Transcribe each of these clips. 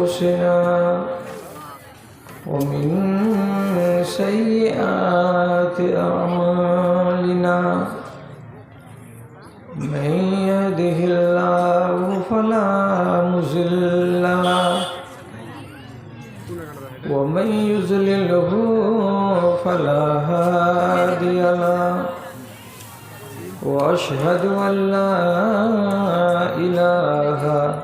أنفسنا ومن سيئات أعمالنا من يهده الله فلا مضل له ومن يضلله فلا هادي له واشهد ان لا اله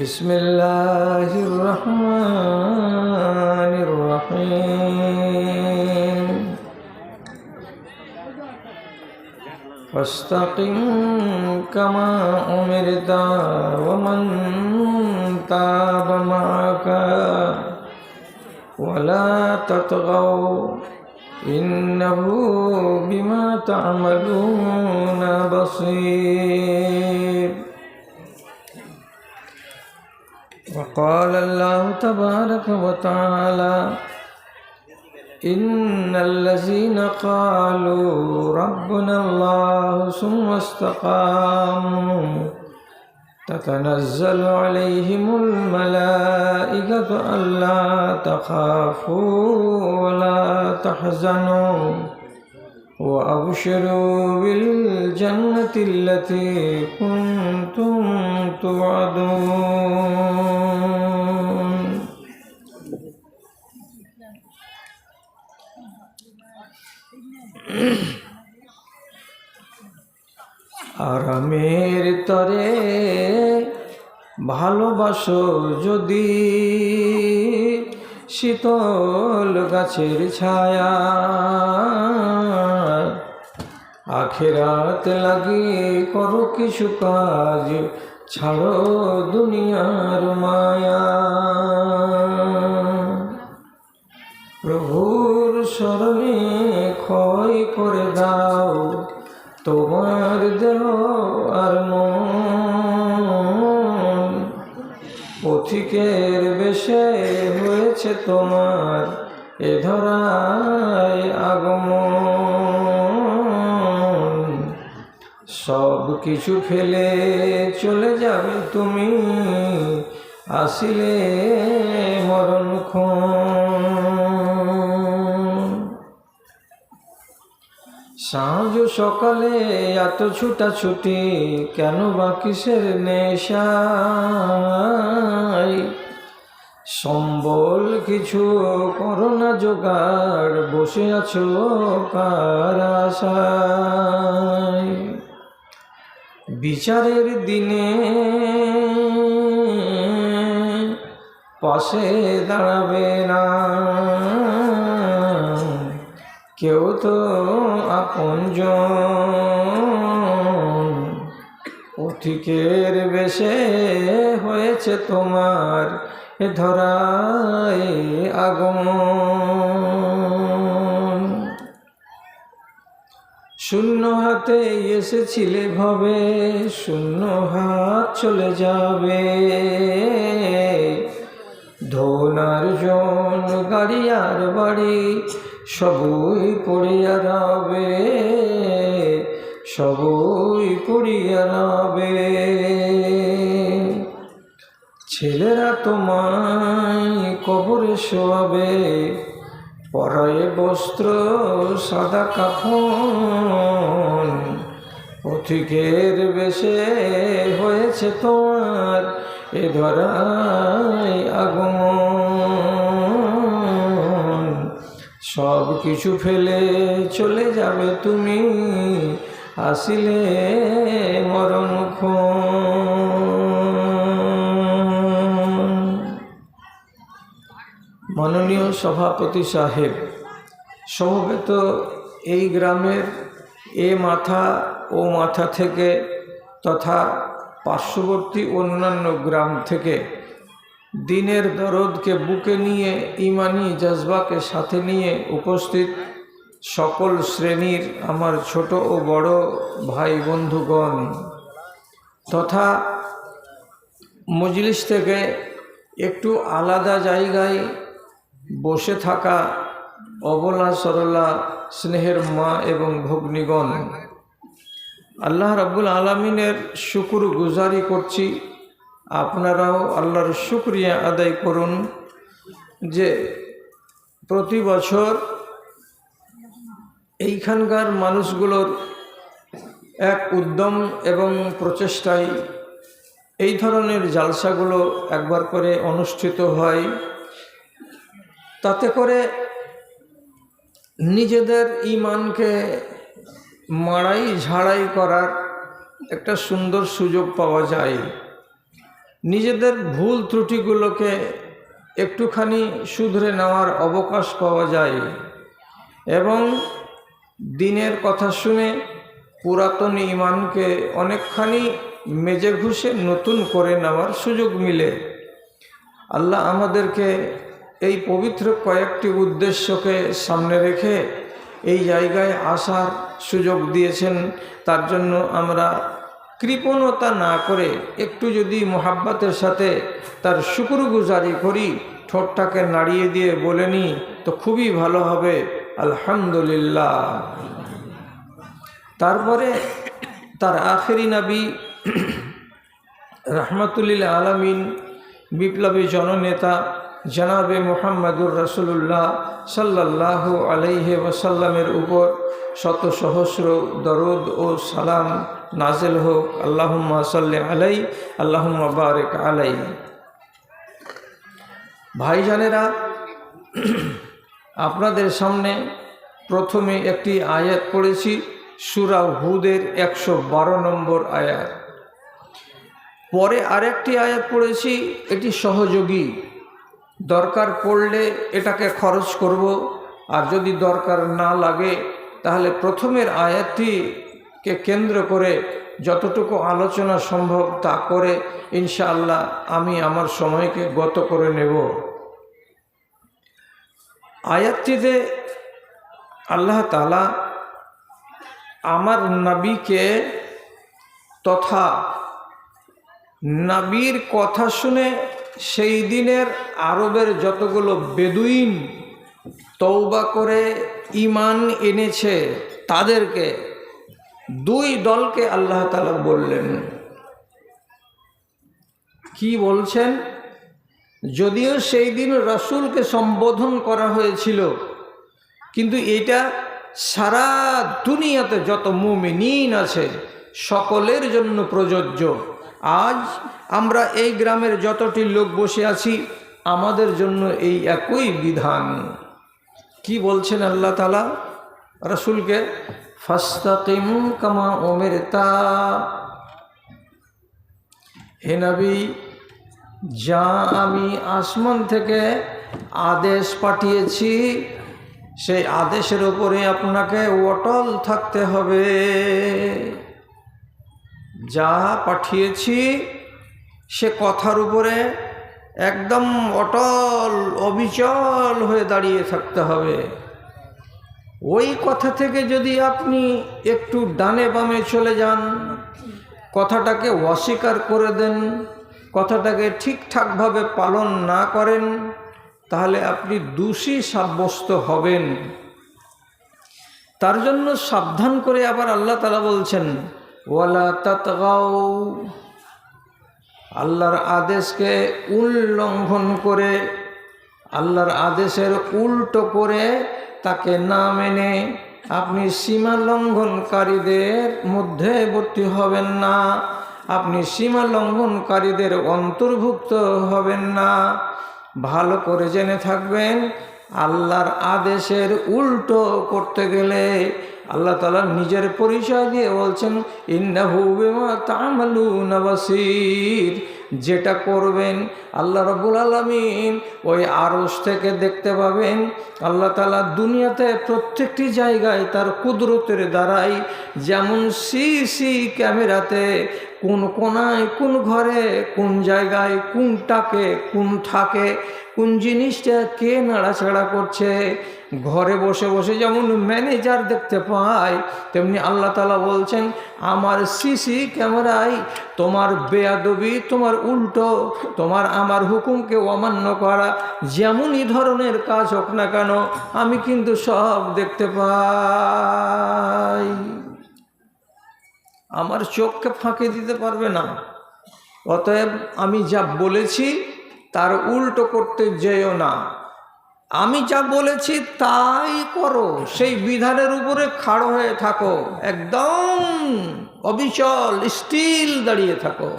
بسم الله الرحمن الرحيم. فاستقم كما أمرت ومن تاب معك. ولا تطغوا إنه بما تعملون بصير. وقال الله تبارك وتعالى إن الذين قالوا ربنا الله ثم استقاموا تتنزل عليهم الملائكة ألا تخافوا ولا تحزنوا وأبشروا بالجنة التي كنتم توعدون আরামের তরে ভালোবাসো যদি শীতল গাছের ছায়া। আখেরাত লাগিয়ে করো কিছু কাজ, ছাড়ো দুনিয়ার মায়া। প্রভুর স্মরণে ক্ষয় করে দাও, তোমার দেহ আর মন। পথিকের বেশে হয়েছে তোমার এ ধরায় আগমন। সব কিছু ফেলে চলে যাবে তুমি, আসিলে মরণক্ষণ সাঁঝ সকালে এত ছুটাছুটি কেন বা কিসের নেশাই সম্বল কিছু করোনা জোগাড়, বসে আছো কার বিচারের দিনে পাশে দাঁড়াবে না। কেউ তো আপনজন। পথিকের বেশে হয়েছে তোমার ধরায় আগমন। শূন্য হাতে এসেছিলে ভবে, শূন্য হাত চলে যাবে। ধোনার জন, গাড়ি আর বাড়ি, সবই পড়িয়া রবে, সবই পড়িয়া রবে। ছেলেরা তোমায় কবরে শোয়াবে, পরায় বস্ত্র, সাদা কাফন। পথিকের বেশে হয়েছে তোমার এ ধরায় আগমন। সব কিছু ফেলে চলে যাবে তুমি, আসিলে মরণক্ষণ মাননীয় সভাপতি সাহেব, সমবেত এই গ্রামের এ মাথা ও মাথা থেকে তথা পার্শ্ববর্তী অন্যান্য গ্রাম থেকে দিনের দরদকে বুকে নিয়ে, ইমানি জজবাকে সাথে নিয়ে উপস্থিত সকল শ্রেণির আমার ছোট ও বড় ভাই বন্ধুগণ তথা মজলিস থেকে একটু আলাদা জায়গায় বসে থাকা অবলা সরলা স্নেহের মা এবং ভগ্নীগণ। আল্লাহ রাব্বুল আলমিনের শুকুর গুজারি করছি। আপনারাও আল্লাহর শুক্রিয়া আদায় করুন যে প্রতি বছর এইখানকার মানুষগুলোর এক উদ্যম এবং প্রচেষ্টায় এই ধরনের জালসাগুলো একবার করে অনুষ্ঠিত হয়। তাতে করে নিজেদের ইমানকে মাড়াই ঝাড়াই করার একটা সুন্দর সুযোগ পাওয়া যায়। নিজেদের ভুল ত্রুটিগুলোকে একটুখানি শুধরে নেওয়ার অবকাশ পাওয়া যায় এবং দিনের কথা শুনে পুরাতন ইমানকে অনেকখানি মেজে ঘুষে নতুন করে নেওয়ার সুযোগ মিলে। আল্লাহ আমাদেরকে এই পবিত্র কয়েকটি উদ্দেশ্যকে সামনে রেখে এই জায়গায় আসার সুযোগ দিয়েছেন। তার জন্য আমরা কৃপণতা না করে একটু যদি মোহাব্বতের সাথে তার শুকুরগুজারি করি, ঠোঁটটাকে নাড়িয়ে দিয়ে বলে নিই তো খুবই ভালো হবে। আলহামদুলিল্লাহ। তারপরে তার আখেরি নবী রহমতুল্লিল আলমিন, বিপ্লবী জননেতা জনাবে মোহাম্মদুর রসুল্লাহ সাল্লাহ আলাইহে ওসাল্লামের উপর শত সহস্র দরদ ও সালাম নাজেল হোক। আল্লাহুম্মা সাল্লি আলাই, আল্লাহুম্মা বারেক আলাই। ভাইজানেরা, আপনাদের সামনে প্রথমে একটি আয়াত পড়েছি, সুরা হুদের একশো বারো নম্বর আয়াত। পরে আরেকটি আয়াত পড়েছি, এটি সহযোগী। দরকার পড়লে এটাকে খরচ করব। আর যদি দরকার না লাগে, তাহলে প্রথমের আয়াতটিকে কেন্দ্র করে যতটুকু আলোচনা সম্ভব তা করে, ইনশাআল্লাহ আমি আমার সময়কে গত করে নেব। আয়াতটিতে আল্লাহ তালা আমার নাবিকে তথা নাবির কথা শুনে সেই দিনের আরবের যতগুলো বেদুইন তৌবা করে ইমান এনেছে, তাদেরকে দুই দলকে আল্লাহ তালা বললেন। কি বলছেন? যদিও সেই দিন রসুলকে সম্বোধন করা হয়েছিল, কিন্তু এটা সারা দুনিয়াতে যত মুমিনিন আছে, সকলের জন্য প্রযোজ্য। আজ আমরা এই গ্রামের যতটি লোক বসে আছি, আমাদের জন্য এই একই বিধান। কি বলছেন আল্লাহ তালা রসুলকে, ফাস্তাকিম কামা ওমের তা হে নবী, যা আমি আসমান থেকে আদেশ পাঠিয়েছি, সেই আদেশের ওপরে আপনাকে অটল থাকতে হবে। যা পাঠিয়েছি সে কথার উপরে একদম অটল, অবিচল হয়ে দাঁড়িয়ে থাকতে হবে। ওই কথা থেকে যদি আপনি একটু ডানে বামে চলে যান, কথাটাকে অস্বীকার করে দেন, কথাটাকে ঠিকঠাকভাবে পালন না করেন, তাহলে আপনি দোষী সাব্যস্ত হবেন। তার জন্য সাবধান করে আবার আল্লাহ তালা বলছেন ওয়ালা তাতগাও আল্লাহর আদেশকে উল্লঙ্ঘন করে, আল্লাহর আদেশের উল্টো করে তাকে না মেনে আপনি সীমা লঙ্ঘনকারীদের মধ্যে ভর্তি হবেন না, আপনি সীমা লঙ্ঘনকারীদের অন্তর্ভুক্ত হবেন না। ভালো করে জেনে থাকবেন, আল্লাহর আদেশের উল্টো করতে গেলে আল্লাহ তালা নিজের পরিচয় দিয়ে বলছেন, ইন্নাহু বিমা তামালুন বাসির। যেটা করবেন, আল্লাহ রবুল আলমিন ওই আরস থেকে দেখতে পাবেন, আল্লাহ তালা দুনিয়াতে প্রত্যেকটি জায়গায় তার কুদরতের দ্বারাই যেমন সি সি ক্যামেরাতে কোন কোনায় কোন ঘরে, কোন জায়গায় কোনটাকে কোন থাকে কোন জিনিসটা কে নাড়াচাড়া করছে ঘরে বসে বসে যেমন ম্যানেজার দেখতে পায় তেমনি আল্লাহ তালা বলছেন, আমার সিসি ক্যামেরায় তোমার বেয়াদবি, তোমার উল্টো, তোমার আমার হুকুমকে অমান্য করা, যেমনই ধরনের কাজ হোক না কেন, আমি কিন্তু সব দেখতে পাই। আমার চোখকে ফাঁকে দিতে পারবে না। অতএব আমি যা বলেছি, তার উল্টো করতে যেও না। আমি যা বলেছি তাই করো। সেই বিধানের উপরে খাড়ো হয়ে থাকো। একদম অবিচল স্টিল দাঁড়িয়ে থাকো।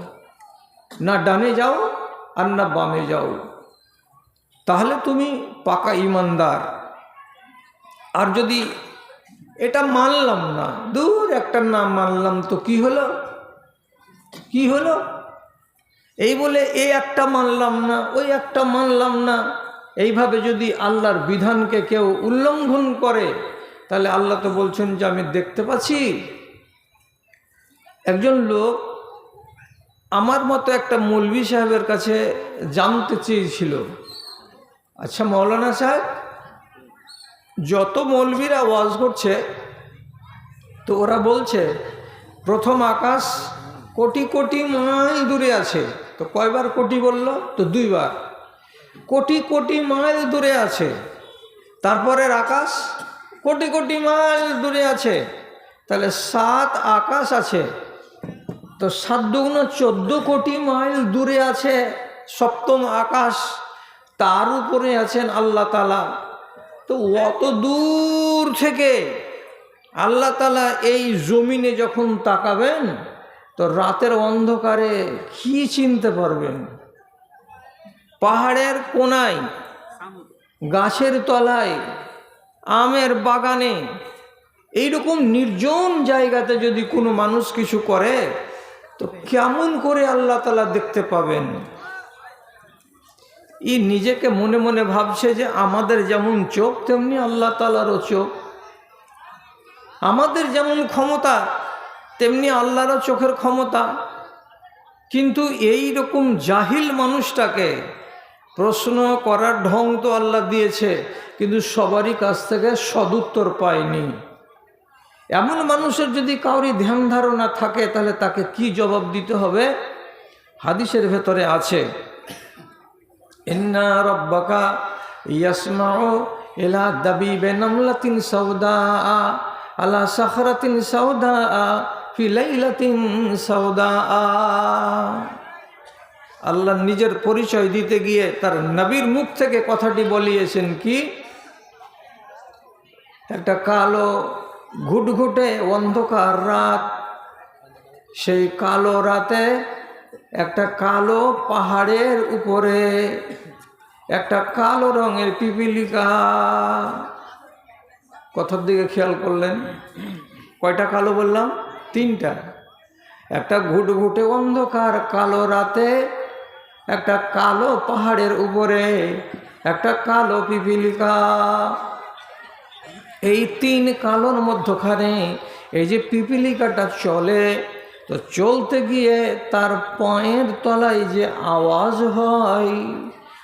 না ডানে যাও আর না বামে যাও। তাহলে তুমি পাকা ইমানদার। আর যদি এটা মানলাম না, দূর একটা না মানলাম তো কি হলো? কি হলো? এই বলে এ একটা মানলাম না, ওই একটা মানলাম না। এইভাবে যদি আল্লাহর বিধানকে কেউ উল্লঙ্ঘন করে, তাহলে আল্লাহ তো বলছেন যে আমি দেখতে পাচ্ছি। একজন লোক আমার মতো একটা মৌলভী সাহেবের কাছে জানতে চেয়েছিল। আচ্ছা মৌলানা সাহেব, যত মৌলবীরা ওয়াজ করছে, তো ওরা বলছে, প্রথম আকাশ কোটি কোটি মাইল দূরে আছে। তো কয়বার কোটি বলল? তো দুইবার। কোটি কোটি মাইল দূরে আছে। তারপরের আকাশ কোটি কোটি মাইল দূরে আছে। তাহলে সাত আকাশ আছে। তো সাত দুগুণ চোদ্দ কোটি মাইল দূরে আছে সপ্তম আকাশ। তার উপরে আছেন আল্লাহ তালা তো অত দূর থেকে আল্লাহ তালা এই জমিনে যখন তাকাবেন, তো রাতের অন্ধকারে কি চিনতে পারবেন? পাহাড়ের কোনায়, গাছের তলায়, আমের বাগানে। এইরকম নির্জন জায়গাতে যদি কোনো মানুষ কিছু করে, তো কেমন করে আল্লাহ তালা দেখতে পাবেন? ই নিজেকে মনে মনে ভাবছে যে আমাদের যেমন চোখ, তেমনি আল্লাহ তালারও চোখ। আমাদের যেমন ক্ষমতা, তেমনি আল্লাহরও চোখের ক্ষমতা। কিন্তু এই রকম জাহিল মানুষটাকে প্রশ্ন করার ঢং তো আল্লাহ দিয়েছে, কিন্তু সবারই কাছ থেকে সদুত্তর পায়নি। এমন মানুষের যদি কাউরি ধ্যান ধারণা থাকে, তাহলে তাকে কি জবাব দিতে হবে? হাদিসের ভেতরে আছে, ইন্না রব্বাকা ইয়াসমাউ ইলা দাবিবে নামলাতিন সাউদা আলা সাখরাতিন সাউদা ফি লাইলাতিন সাউদা আল্লাহ নিজের পরিচয় দিতে গিয়ে তার নবীর মুখ থেকে কথাটি বলিয়েছেন কি? একটা কালো ঘুটঘুটে অন্ধকার রাত। সেই কালো রাতে একটা কালো পাহাড়ের উপরে একটা কালো রঙের পিপিলিকা। কথার দিকে খেয়াল করলেন। কয়টা কালো বললাম? তিনটা। একটা ঘুটঘুটে অন্ধকার কালো রাতে একটা কালো পাহাড়ের উপরে, একটা কালো পিপিলিকা। এই তিন কালোর মধ্যখানে এই যে পিপিলিকাটা চলে, তো চলতে গিয়ে তার পায়ের তলায় যে আওয়াজ হয়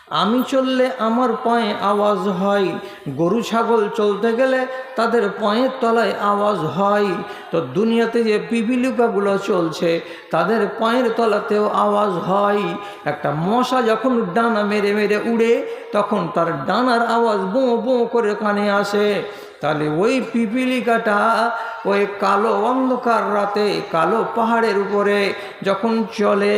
আমি চললে আমার পায়ে আওয়াজ হয়। গরু, ছাগল চলতে গেলে তাদের পায়ের তলায় আওয়াজ হয়। তো দুনিয়াতে যে পিপিলিকাগুলো চলছে, তাদের পায়ের তলাতেও আওয়াজ হয়। একটা মশা যখন ডানা মেরে মেরে উড়ে, তখন তার ডানার আওয়াজ বোঁ বোঁ করে কানে আসে। তাহলে ওই পিপিলিকাটা ওই কালো অন্ধকার রাতে, কালো পাহাড়ের উপরে যখন চলে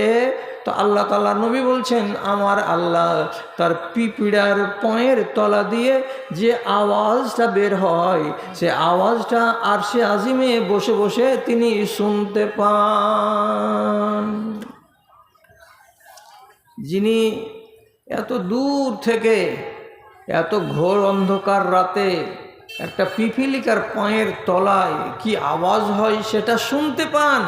তো আল্লাহ তালা নবী বলছেন, আমার আল্লাহ তার পিপিড়ার পায়ের তলা দিয়ে যে আওয়াজটা বের হয়, সে আওয়াজটা আর সে আজিমে বসে বসে তিনি শুনতে পান। যিনি এত দূর থেকে, এত ঘোর অন্ধকার রাতে একটা পিপিলিকার পায়ের তলায় কি আওয়াজ হয় সেটা শুনতে পান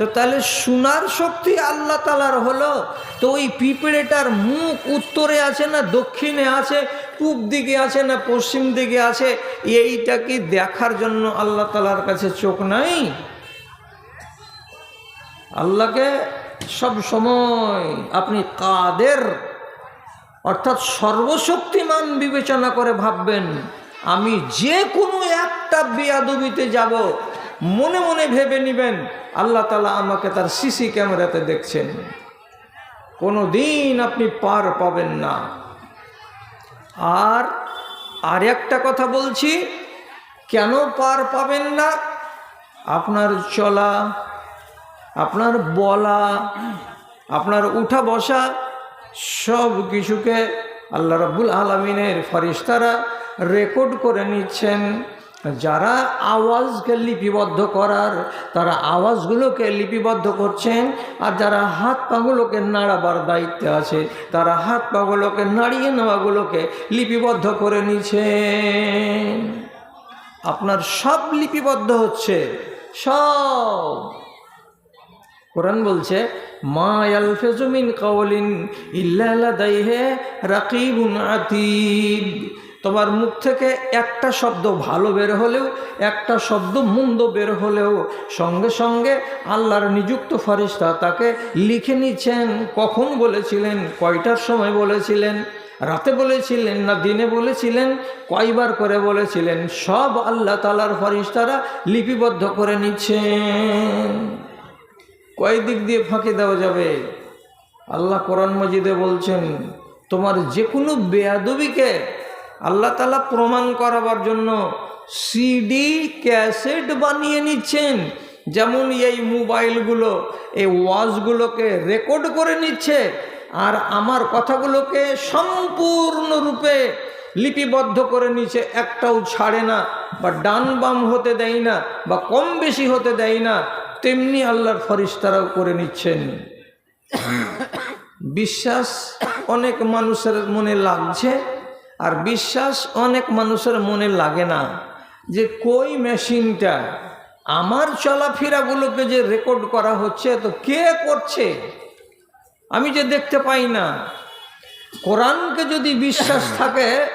তো তাহলে শোনার শক্তি আল্লাহ তালার হলো। তো ওই পিঁপড়েটার মুখ উত্তরে আছে না, দক্ষিণে আছে, পূব দিকে আছে না, পশ্চিম দিকে আছে? এইটা কি দেখার জন্য আল্লাহ তালার কাছে চোখ নাই? আল্লাহকে সব সময় আপনি কাদের, অর্থাৎ সর্বশক্তিমান বিবেচনা করে ভাববেন, আমি যে কোনো একটা বেয়াদবিতে যাব মনে মনে ভেবে নেবেন, আল্লাহ তালা আমাকে তার সিসি ক্যামেরাতে দেখছেন। কোনো দিন আপনি পার পাবেন না। আর আর একটা কথা বলছি, কেন পার পাবেন না? আপনার চলা, আপনার বলা, আপনার উঠা বসা, সব কিছুকে আল্লাহ রাব্বুল আলমিনের ফরিস্তারা রেকর্ড করে নিচ্ছেন। যারা আওয়াজকে লিপিবদ্ধ করার, তারা আওয়াজগুলোকে লিপিবদ্ধ করছেন, আর যারা হাত পাগুলোকে নাড়াবার দায়িত্বে আছে, তারা হাত পাগুলোকে নাড়িয়ে নেওয়াগুলোকে লিপিবদ্ধ করে নিচ্ছেন আপনার সব লিপিবদ্ধ হচ্ছে, সব। কোরআন বলছে, মা ইয়ালফিজু মিন কাওলিন ইল্লা লাদাইহি রাকিবুন আতীদ তোমার মুখ থেকে একটা শব্দ ভালো বের হলেও, একটা শব্দ মন্দ বের হলেও, সঙ্গে সঙ্গে আল্লাহর নিযুক্ত ফরিস্তা তাকে লিখে নিচ্ছেন, কখন বলেছিলেন, কয়টার সময় বলেছিলেন, রাতে বলেছিলেন না দিনে বলেছিলেন, কয়বার করে বলেছিলেন, সব আল্লাহ তালার ফরিস্তারা লিপিবদ্ধ করে নিচ্ছেন। কয় দিক দিয়ে ফাঁকি দেওয়া যাবে? আল্লাহ কোরআন মজিদে বলছেন, তোমার যে কোনো বেয়াদবিকে আল্লাহ তালা প্রমাণ করাবার জন্য সিডি ক্যাসেট বানিয়ে নিচ্ছেন। যেমন এই মোবাইলগুলো, এই ওয়াজগুলোকে রেকর্ড করে নিচ্ছে। আর আমার কথাগুলোকে সম্পূর্ণরূপে লিপিবদ্ধ করে নিচ্ছে। একটাও ছাড়ে না, বা ডান বাম হতে দেয় না, বা কম বেশি হতে দেয় না, তেমনি আল্লাহর ফরিস্তারাও করে নিচ্ছেন। বিশ্বাস অনেক মানুষের মনে লাগছে। আর বিশ্বাস অনেক মানুষের মনে লাগে না যে কই মেশিনটা? আমার চলাফেরাগুলোকে যে রেকর্ড করা হচ্ছে তো কে করছে? আমি যে দেখতে পাই না। কোরআনকে যদি বিশ্বাস থাকে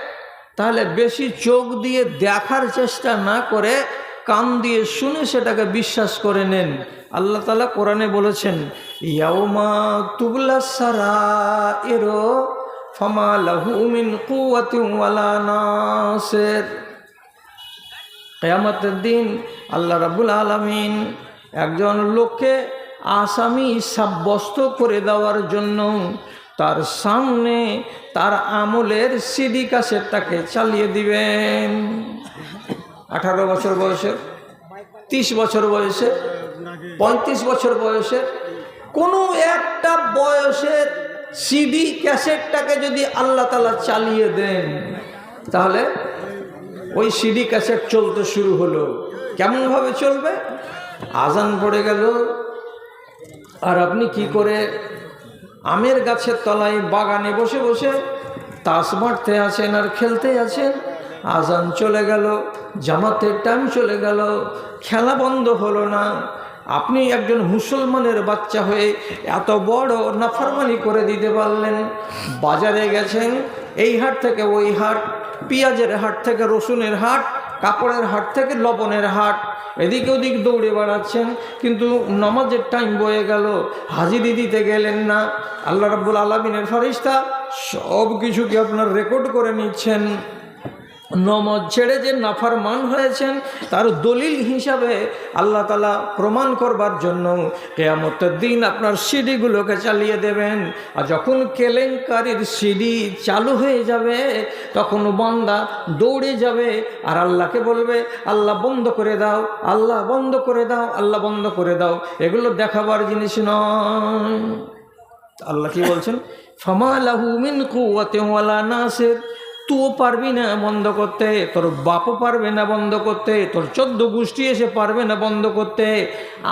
তাহলে বেশি চোখ দিয়ে দেখার চেষ্টা না করে কান দিয়ে শুনে সেটাকে বিশ্বাস করে নেন। আল্লাহ তালা কোরআনে বলেছেন ইয়াউমা তুবলা সারা এরো ফমা লাহু ওয়ালা কেয়ামতের দিন আল্লাহ রাবুল আলমিন একজন লোককে আসামি সাব্যস্ত করে দেওয়ার জন্য তার সামনে তার আমলের সিডি তাকে চালিয়ে দিবেন। আঠারো বছর বয়সের তিরিশ বছর বয়সে, পঁয়ত্রিশ বছর বয়সে কোনো একটা বয়সের সিডি ক্যাসেটটাকে যদি আল্লাহ তালা চালিয়ে দেন, তাহলে ওই সিডি ক্যাসেট চলতে শুরু হলো। কেমনভাবে চলবে? আজান পড়ে গেল। আর আপনি কি করে আমের গাছের তলায় বাগানে বসে বসে তাস মারতে আছেন আর খেলতে আছেন? আজান চলে গেল, জামাতের টাইম চলে গেল, খেলা বন্ধ হলো না। আপনি একজন মুসলমানের বাচ্চা হয়ে এত বড় নাফরমানি করে দিতে পারলেন। বাজারে গেছেন, এই হাট থেকে ওই হাট, পেঁয়াজের হাট থেকে রসুনের হাট, কাপড়ের হাট থেকে লবণের হাট, এদিকে ওদিক দৌড়ে বেড়াচ্ছেন, কিন্তু নমাজের টাইম বয়ে গেল, হাজিরি দিতে গেলেন না। আল্লাহ রাব্বুল আলমিনের ফরিস্তা সব কিছুকে আপনার রেকর্ড করে নিচ্ছেন। নমজ ছেড়ে যে নাফার মান হয়েছেন, তার দলিল হিসাবে আল্লাহ তালা প্রমাণ করবার জন্য কেয়ামতের দিন আপনার সিডিগুলোকে চালিয়ে দেবেন। আর যখন কেলেঙ্কারির সিডি চালু হয়ে যাবে, তখন বান্দা দৌড়ে যাবে আর আল্লাহকে বলবে, আল্লাহ বন্ধ করে দাও, আল্লাহ বন্ধ করে দাও, আল্লাহ বন্ধ করে দাও। এগুলো দেখাবার জিনিস নয়। আল্লাহ কি বলছেন? ফামা লাহু মিন কুওয়াতে ওয়ালা নাসির। তুও পারবি না বন্ধ করতে, তোর বাপও পারবে না বন্ধ করতে, তোর চোদ্দ গোষ্ঠী এসে পারবে না বন্ধ করতে।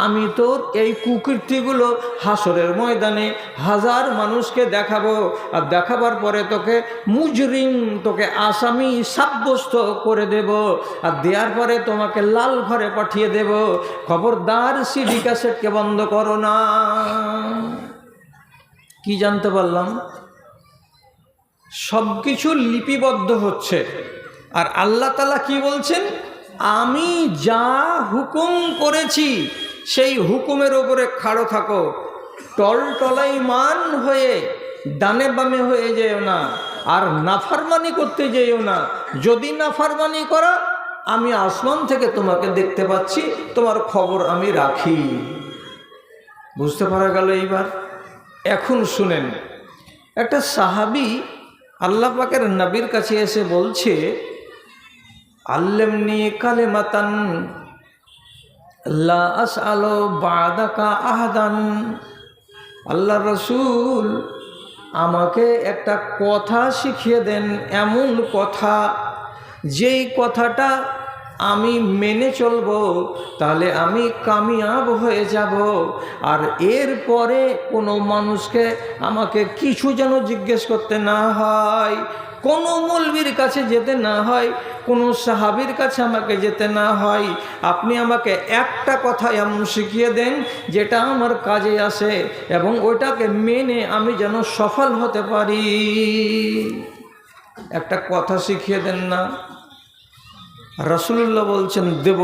আমি তোর এই কুকীর্তিগুলো হাসরের ময়দানে হাজার মানুষকে দেখাবো, আর দেখাবার পরে তোকে মুজরিম, তোকে আসামি সাব্যস্ত করে দেব, আর দেওয়ার পরে তোমাকে লাল ঘরে পাঠিয়ে দেব। খবরদার সিডি ক্যাসেটকে বন্ধ করো না। কি জানতে পারলাম? সব কিছু লিপিবদ্ধ হচ্ছে। আর আল্লাহ তালা কি বলছেন? আমি যা হুকুম করেছি, সেই হুকুমের ওপরে খাড়ো থাকো। টল টলাই মান হয়ে, ডানে বামে হয়ে যেও না, আর নাফারমানি করতে যেও না। যদি নাফারমানি করা, আমি আসমান থেকে তোমাকে দেখতে পাচ্ছি, তোমার খবর আমি রাখি। বুঝতে পারা গেল এইবার? এখন শুনেন, একটা সাহাবি আল্লাহ পাকের নবীর কাছে এসে বলছে, আল্লেমনি কালে মাতান আলো বাদাকা আহাদান। আল্লাহ রসুল, আমাকে একটা কথা শিখিয়ে দেন, এমন কথা, যেই কথাটা আমি মেনে চলব, তাহলে আমি কামিয়াব হয়ে যাব। আর এর পরে কোনো মানুষকে আমাকে কিছু যেন জিজ্ঞেস করতে না হয়, কোনো মৌলবীর কাছে যেতে না হয়, কোনো সাহাবির কাছে আমাকে যেতে না হয়, আপনি আমাকে একটা কথা এমন শিখিয়ে দেন, যেটা আমার কাজে আসে এবং ওইটাকে মেনে আমি যেন সফল হতে পারি। একটা কথা শিখিয়ে দেন না। রসুল্লাহ বলছেন, দেব,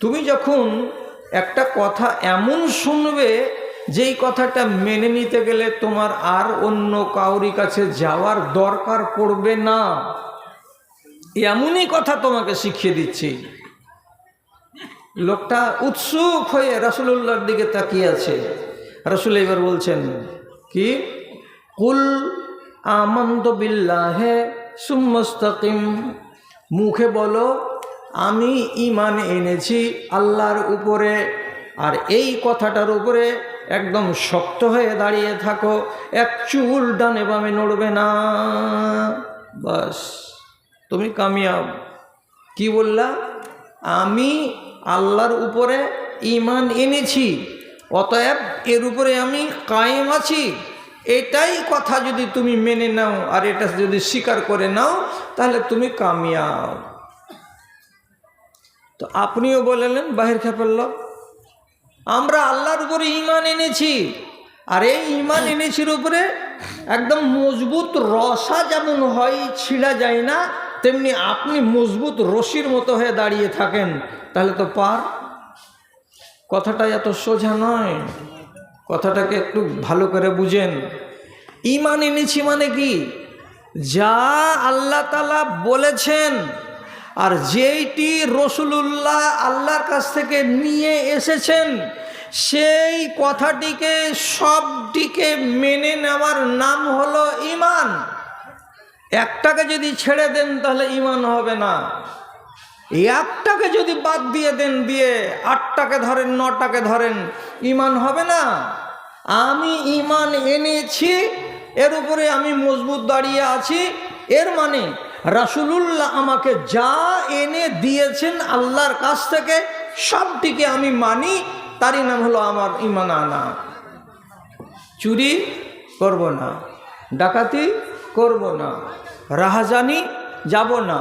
তুমি যখন একটা কথা এমন শুনবে যেই কথাটা মেনে নিতে গেলে তোমার আর অন্য কাউরি কাছে যাওয়ার দরকার পড়বে না। এমনই কথা তোমাকে শিখিয়ে দিচ্ছি। লোকটা উৎসুক হয়ে রসুল্লাহর দিকে তাকিয়ে আছে। রসুল এবার বলছেন, কি? কুল আমন্দ বিল্লাহে সুমস্তকিম মুখে বলো, আমি ইমান এনেছি আল্লাহর উপরে। আর এই কথাটার উপরে একদম শক্ত হয়ে দাঁড়িয়ে থাকো, এক চুল ডানে বামে নড়বে না। বাস, তুমি কামিয়াব। কি বললা? আমি আল্লাহর উপরে ইমান এনেছি, অতএব এর উপরে আমি কায়েম আছি। এটাই কথা যদি তুমি মেনে নাও, আর এটা যদি স্বীকার করে নাও, তাহলে তুমি কামিয়াব। তো আপনিও বলেলেন, বাহির খেপেল। আমরা আল্লাহর উপরে ইমান এনেছি, আর এই ইমান এনেছির উপরে একদম মজবুত রসা যেমন হয়, ছিঁড়া যায় না, তেমনি আপনি মজবুত রশির মতো হয়ে দাঁড়িয়ে থাকেন, তাহলে তো পার। কথাটা এত সোজা নয়। কথাটাকে একটু ভালো করে বুঝেন। ইমান এনেছি মানে কি? যা আল্লাহ তালা বলেছেন, আর যেইটি রসুলুল্লাহ আল্লাহর কাছ থেকে নিয়ে এসেছেন, সেই কথাটিকে, সবটিকে মেনে নেওয়ার নাম হলো ইমান একটাকে যদি ছেড়ে দেন তাহলে ইমান হবে না। একটাকে যদি বাদ দিয়ে দেন, দিয়ে আটটাকে ধরেন, নটাকে ধরেন, ইমান হবে না। আমি ইমান এনেছি, এর উপরে আমি মজবুত দাঁড়িয়ে আছি। এর মানে রাসুলুল্লাহ আমাকে যা এনে দিয়েছেন আল্লাহর কাছ থেকে, সবটিকে আমি মানি, তারই নাম হলো আমার ইমান আনা। চুরি করব না, ডাকাতি করব না, রাহাজানি যাব না।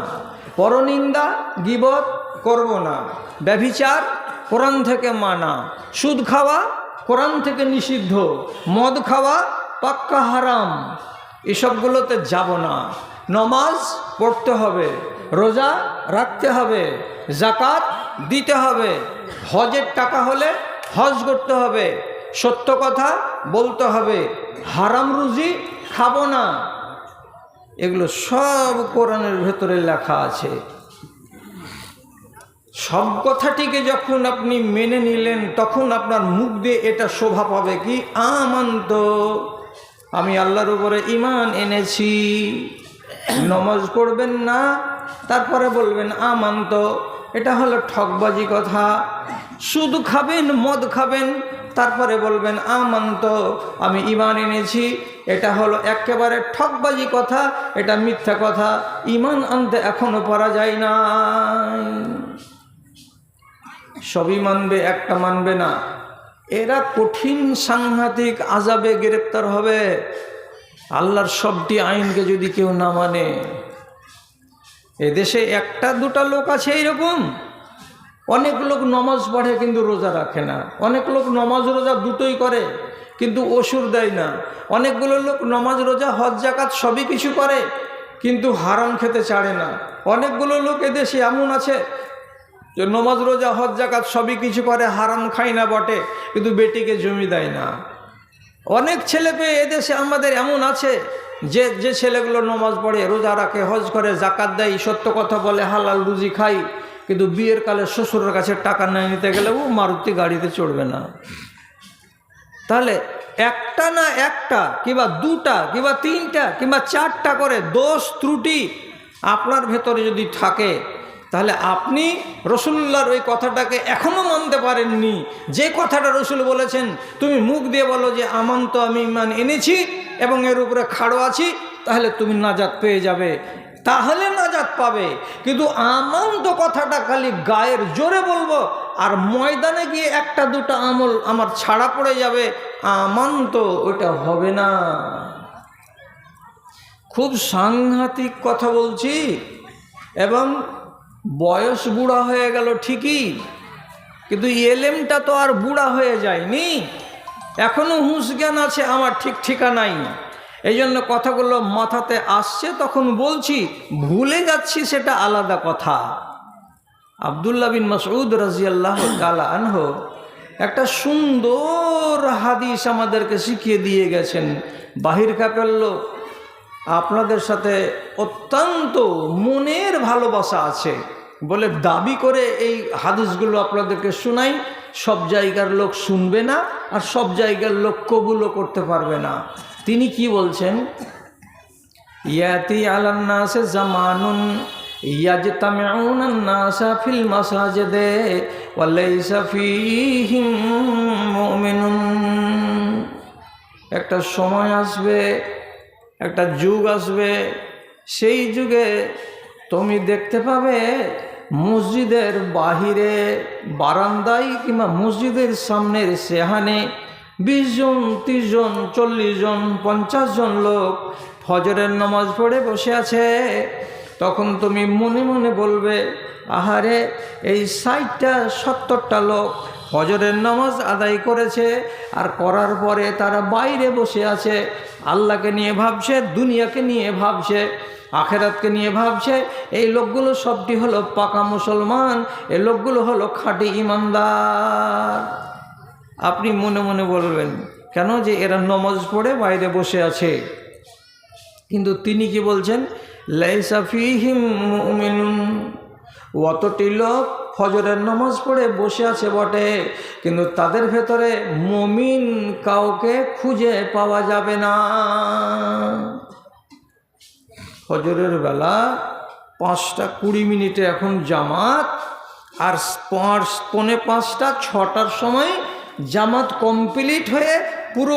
পরনিন্দা গিবত করব না। ব্যভিচার কোরআন থেকে মানা। সুদ খাওয়া কোরআন থেকে নিষিদ্ধ। মদ খাওয়া পাক্কা হারাম। এসবগুলোতে যাব না। নমাজ পড়তে হবে, রোজা রাখতে হবে জাকাত দিতে হবে। হজের টাকা হলে হজ করতে হবে। সত্য কথা বলতে হবে। হারাম রুজি খাব না। এগুলো সব কোরআনের ভেতরে লেখা আছে। সব কথাটিকে যখন আপনি মেনে নিলেন, তখন আপনার মুখ দিয়ে এটা শোভা পাবে কি? আমান্ত। আমি আল্লাহর উপরে ইমান এনেছি। নমাজ পড়বেন না, তারপরে বলবেন আমান্ত। এটা হলো ঠকবাজি কথা। শুধু খাবেন, মদ খাবেন তারপরে বলবেন, আমান্ত, আমি ইমান এনেছি। এটা হলো একেবারে ঠকবাজি কথা, এটা মিথ্যা কথা। ইমান আনতে এখনও পারা যায় না। সবই মানবে, একটা মানবে না। এরা কঠিন সাংঘাতিক আজাবে গ্রেপ্তার হবে। আল্লাহর সবটি আইনকে যদি কেউ না মানে। এদেশে একটা দুটা লোক আছে এইরকম। অনেক লোক নমাজ পড়ে কিন্তু রোজা রাখে না। অনেক লোক নমাজ রোজা দুটোই করে, কিন্তু ওষুধ দেয় না। অনেকগুলো লোক নমাজ রোজা, হজ, জাকাত সবই কিছু করে, কিন্তু হারাম খেতে চাড়ে না। অনেকগুলো লোক এদেশে এমন আছে যে নমাজ রোজা, হজ, জাকাত সবই কিছু করে, হারাম খাই না বটে, কিন্তু বেটিকে জমি দেয় না। অনেক ছেলে পেয়ে এদেশে আমাদের এমন আছে যে যে ছেলেগুলো নমাজ পড়ে, রোজা রাখে, হজ করে, জাকাত দেয়, সত্য কথা বলে, হালাল রুজি খাই কিন্তু বিয়ের কালে শ্বশুরের কাছে টাকা নিয়ে নিতে গেলে ও মারুতি গাড়িতে চড়বে না। তাহলে একটা না একটা, কিংবা দুটা, কিংবা তিনটা, কিংবা চারটা করে দোষ ত্রুটি আপনার ভেতরে যদি থাকে, তাহলে আপনি রসুল্লাহর ওই কথাটাকে এখনও মানতে পারেননি। যে কথাটা রসুল বলেছেন, তুমি মুখ দিয়ে বলো যে আমান তো আমি ইমান এনেছি এবং এর উপরে খাড়ো আছি তাহলে তুমি নাজাত পেয়ে যাবে। তাহলে নাজাত পাবে। কিন্তু আমান তো কথাটা খালি গায়ের জোরে বলব, আর ময়দানে গিয়ে একটা দুটো আমল আমার ছাড়া পড়ে যাবে আমান তো ওটা হবে না। খুব সাংঘাতিক কথা বলছি, এবং বয়স বুড়া হয়ে গেল ঠিকই, কিন্তু এলেমটা তো আর বুড়া হয়ে যায়নি। এখনও হুঁশ জ্ঞান আছে, আমার ঠিক ঠিকানাই এই জন্য কথাগুলো মাথাতে আসছে, তখন বলছি, ভুলে যাচ্ছি সেটা আলাদা কথা। আবদুল্লাহ বিন মাসউদ রাজিয়াল্লাহ তালা আনহ একটা সুন্দর হাদিস আমাদেরকে শিখিয়ে দিয়ে গেছেন। বাহির কাপেল্য আপনাদের সাথে অত্যন্ত মনের ভালোবাসা আছে। বলে দাবি করে এই হাদিসগুলো আপনাদেরকে শোনাই, সব জায়গার লোক শুনবে না আর সব জায়গার লোক কবুলও করতে পারবে না। তিনি কি বলছেন? ইয়াতি আলান্নাসে জামানুন আন-নাসা ফিল মাসাজিদে ওয়া লাইসা ফীহিম মুমিনুন। একটা সময় আসবে, একটা যুগ আসবে, সেই যুগে তুমি দেখতে পাবে মসজিদের বাহিরে বারান্দায় কিংবা মসজিদের সামনের সেহানে বিশ জন, তিরিশ জন, চল্লিশ জন, পঞ্চাশ জন লোক ফজরের নামাজ পড়ে বসে আছে। তখন তুমি মনে মনে বলবে, আহারে, এই ষাটটা, সত্তরটা লোক ফজরের নামাজ আদায় করেছে আর করার পরে তারা বাইরে বসে আছে। আল্লাহকে নিয়ে ভাবছে, দুনিয়াকে নিয়ে ভাবছে, আখেরাতকে নিয়ে ভাবছে। এই লোকগুলো সবটি হলো পাকা মুসলমান, এই লোকগুলো হলো খাঁটি ইমানদার। আপনি মনে মনে বলবেন, কেন যে এরা নমাজ পড়ে বাইরে বসে আছে? কিন্তু তিনি কি বলছেন লাইসাফিহিম অতটি লোক ফজরের নামাজ পড়ে বসে আছে বটে, কিন্তু তাদের ভেতরে মমিন কাউকে খুঁজে পাওয়া যাবে না। ফজরের বেলা পাঁচটা কুড়ি মিনিটে এখন জামাত, আর পৌনে পাঁচটা, ছটার সময় জামাত কমপ্লিট হয়ে পুরো